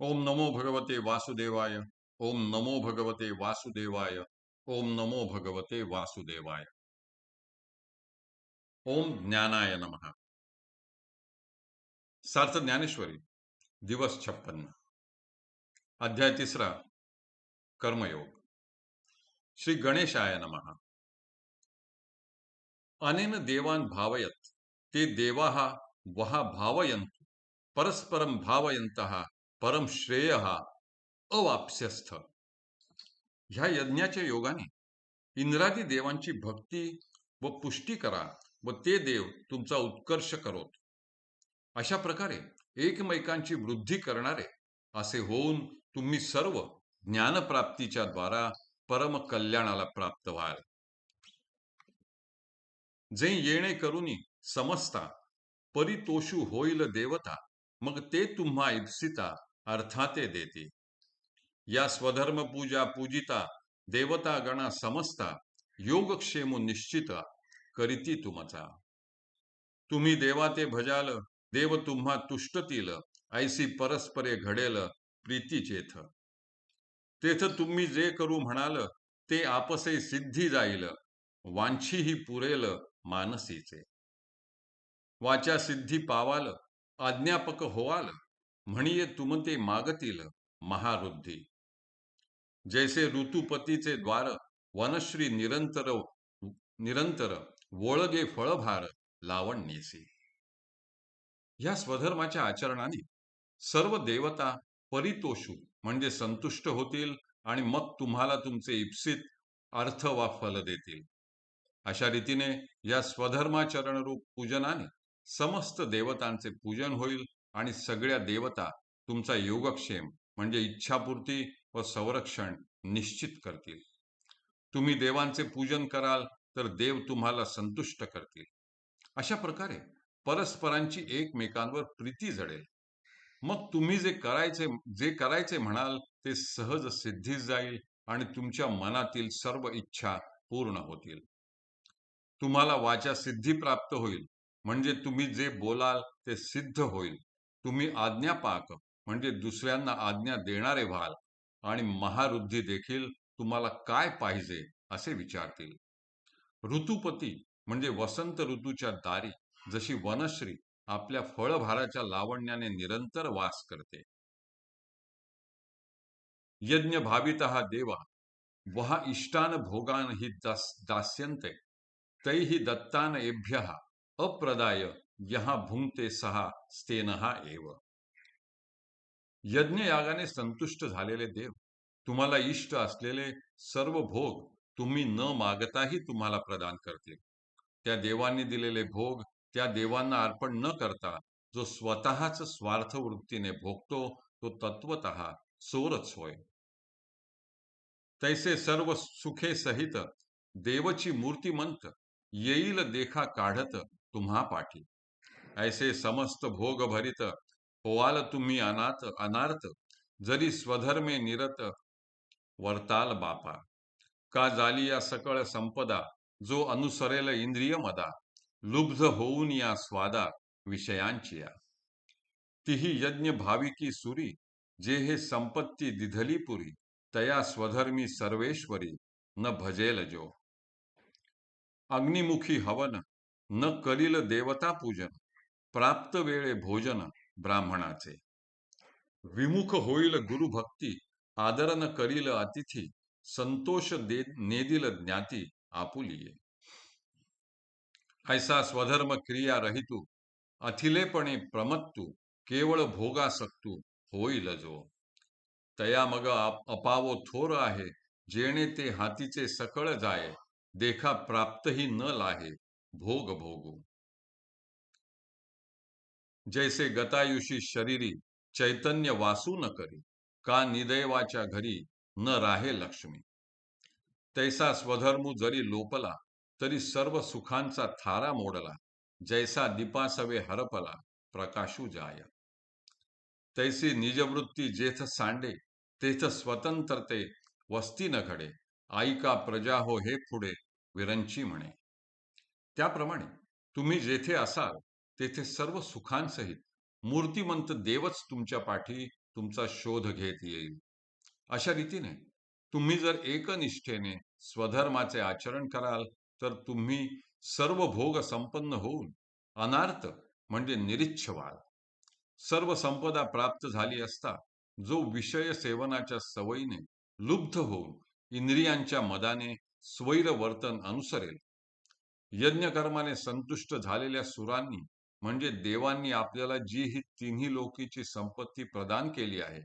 ओम नमो भगवते वासुदेवाय, ओम नमो भगवते वासुदेवाय, ओम नमो भगवते वासुदेवाय। ओम ज्ञानाय नमः। सार्थ ज्ञानेश्वरी, दिवस छप्पन्न अध्याय तिसरा, कर्मयोग। श्री गणेशाय नमः। अनेन देवान भावयत, ते देवाः वह भावयन्तु, परस्परं भावयन्तः। परम श्रेय अवाप्स्यस्थ. ह्या यज्ञाच्या योगाने इंद्रादी देवांची भक्ती व पुष्टी करा व ते देव तुमचा उत्कर्ष करोत. अशा प्रकारे एकमेकांची वृद्धी करणारे असे होऊन तुम्ही सर्व ज्ञानप्राप्तीच्या द्वारा परम कल्याणाला प्राप्त व्हाल. जे येणे करुनी समजता परितोषू होईल देवता मग ते तुम्हा इप्सिता अर्थाते देते. या स्वधर्म पूजा पूजिता देवता गणा समजता योगक्षेम निश्चित करीती तुमचा. तुम्ही देवा ते भजाल देव तुम्हा तुष्टतील ऐसी परस्परे घडेल प्रीती चेथ. तेथ तुम्ही जे करू म्हणाल ते आपसे सिद्धी जाईल वांछीही पुरेल मानसीचे. वाचा सिद्धी पावाल आज्ञापक होवाल म्हणिये तुमते मागतील महारुद्धी. जैसे ऋतुपतीचे द्वार वनश्री निरंतर निरंतर वोळगे फळभार लावणनेसी या स्वधर्माच्या आचरणाने सर्व देवता परितोषू म्हणजे संतुष्ट होतील आणि मग तुम्हाला तुमचे इप्सित अर्थ वा फल देतील. अशा रीतीने या स्वधर्माचरण रूप पूजनाने समस्त देवतांचे पूजन होईल आणि सगळ्या देवता तुमचा योगक्षेम म्हणजे इच्छापूर्ती व संरक्षण निश्चित करतील. तुम्ही देवांचे पूजन कराल तर देव तुम्हाला संतुष्ट करतील. अशा प्रकारे परस्परांची एकमेकांवर प्रीती जडेल. मग तुम्ही जे करायचे जे करायचे म्हणाल ते सहज सिद्धीस जाईल आणि तुमच्या मनातील सर्व इच्छा पूर्ण होतील. तुम्हाला वाचा सिद्धी प्राप्त होईल. म्हणजे तुम्ही जे बोलाल ते सिद्ध होईल. तुम्ही आज्ञापाक म्हणजे दुसऱ्यांना आज्ञा देणारे व्हाल आणि महारुद्धी देखील तुम्हाला काय पाहिजे असे विचारतील. ऋतुपती म्हणजे वसंत ऋतूच्या दारी जशी वनश्री आपल्या फळभाराच्या लावण्याने निरंतर वास करते. यज्ञ भावित हा देवा वहा इष्टान भोगान ही दास दास्यंत तैही दत्तान एभ्य अप्रदाय यहा भुंगते सहा स्तेनहा एव। यज्ञयागाने संतुष्ट झालेले देव तुम्हाला इष्ट असलेले सर्व भोग तुम्ही न मागताही तुम्हाला प्रदान करतील. त्या देवांनी दिलेले भोग त्या देवांना अर्पण न करता जो स्वतःच स्वार्थ वृत्तीने भोगतो तो तत्वत चोरच होय. तैसे सर्व सुखे सहित देवची मूर्तिमंत येईल देखा काढत तुम्हा पाठी. ऐसे समस्त भोग भरित होवाल तुम्ही अनाथ अनार्थ जरी स्वधर्मे निरत वर्ताल बापा. का झाली या सकळ संपदा जो अनुसरेल इंद्रिय मदा लुब्ध होऊन या स्वादा विषयांची या तिही यज्ञ भाविकी सुरी जे हे संपत्ती दिधली पुरी तया स्वधर्मी सर्वेश्वरी न भजेल जो. अग्निमुखी हवन न करील देवता पूजन. प्राप्त वेळे भोजन ब्राह्मणाचे. विमुख होईल गुरुभक्ती भक्ती न करील अतिथी संतोष दे नेदिल ज्ञाती आपुलिये. ऐसा स्वधर्म क्रिया रहितू अथिलेपणे प्रमत्तू केवळ भोगासक्तू होईल जो. तया मग अपावो थोर आहे जेणे ते हातीचे सकळ जाय देखा प्राप्तही न लाहे भोग भोगू. जैसे गतायुषी शरीरी चैतन्य वासू न करी का निदैवाच्या घरी न राहे लक्ष्मी. तैसा स्वधर्मू जरी लोपला तरी सर्व सुखांचा थारा मोडला जैसा दीपासवे हरपला प्रकाशू जाय. तैसी निजवृत्ती जेथ सांडे तेथ स्वतंत्रते वस्ती न घडे आईका प्रजा हो हे पुढे विरंची म्हणे. त्याप्रमाणे तुम्ही जेथे असाल तेथे सर्व सुखांसहित मूर्तिमंत देवच तुमच्या पाठी तुमचा शोध घेत येईल. अशा रीतीने तुम्ही जर एकनिष्ठेने स्वधर्माचे आचरण कराल तर तुम्ही सर्व भोग संपन्न होऊन अनार्थ म्हणजे निरीच्छ व्हाल. सर्व संपदा प्राप्त झाली असता जो विषय सेवनाच्या सवयीने लुब्ध होऊन इंद्रियांच्या मदाने स्वैर वर्तन अनुसरेल. यज्ञकर्माने संतुष्ट झालेल्या सुरांनी म्हणजे देवांनी आपल्याला जी ही तिन्ही लोकीची संपत्ती प्रदान केली आहे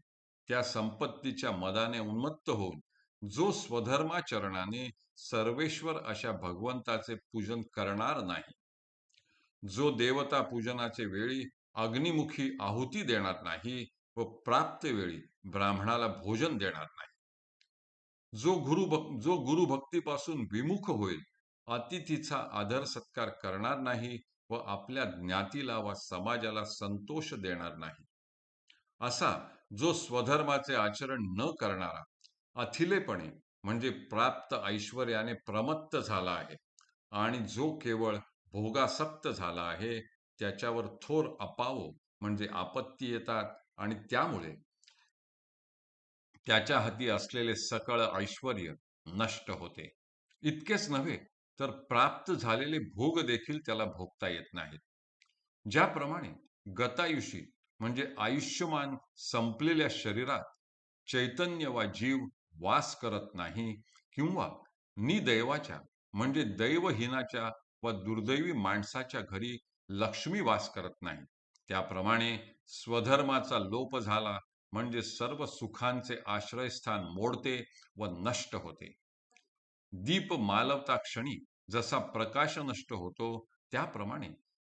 त्या संपत्तीच्या मदाने उन्मत्त होऊन जो स्वधर्माचरणाने सर्वेश्वर अशा भगवंताचे पूजन करणार नाही जो देवता पूजनाचे वेळी अग्निमुखी आहुती देणार नाही व प्राप्त वेळी ब्राह्मणाला भोजन देणार नाही. जो गुरु जो गुरु भक्तीपासून विमुख होईल अतिथीचा आदर सत्कार करणार नाही व आपल्या ज्ञातीला व समाजाला संतोष देणार नाही. असा जो स्वधर्माचे आचरण न करणारा अथिलेपणे म्हणजे प्राप्त ऐश्वर्याने प्रमत्त झाला आहे आणि जो केवळ भोगासक्त झाला आहे त्याच्यावर थोर अपावो म्हणजे आपत्ती येतात आणि त्यामुळे त्याच्या हाती असलेले सकळ ऐश्वर नष्ट होते. इतकेच नव्हे तर प्राप्त झालेले भोग देखील त्याला भोगता येत नाहीत. ज्याप्रमाणे गतायुषी म्हणजे आयुष्यमान संपलेल्या शरीरात चैतन्य वा जीव वास करत नाही किंवा निदैवाच्या म्हणजे दैवहीनाच्या व दुर्दैवी माणसाच्या घरी लक्ष्मी वास करत नाही. त्याप्रमाणे स्वधर्माचा लोप झाला म्हणजे सर्व सुखांचे आश्रयस्थान मोडते व नष्ट होते. दीप मालवता क्षणी जसा प्रकाश नष्ट होतो त्याप्रमाणे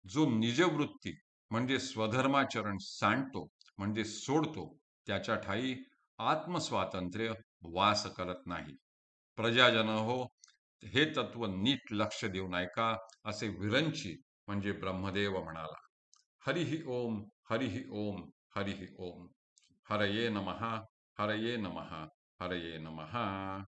जो निजवृत्ती म्हणजे स्वधर्माचरण सांडतो म्हणजे सोडतो त्याच्या ठाई आत्मस्वातंत्र्य वास करत नाही. प्रजाजन हो हे तत्व नीट लक्ष देऊन ऐका असे विरंची म्हणजे ब्रह्मदेव म्हणाला. हरिहि ओम हरिहि ओम हरिहि ओम. हरये नमहा हरये नमः हरये नमहा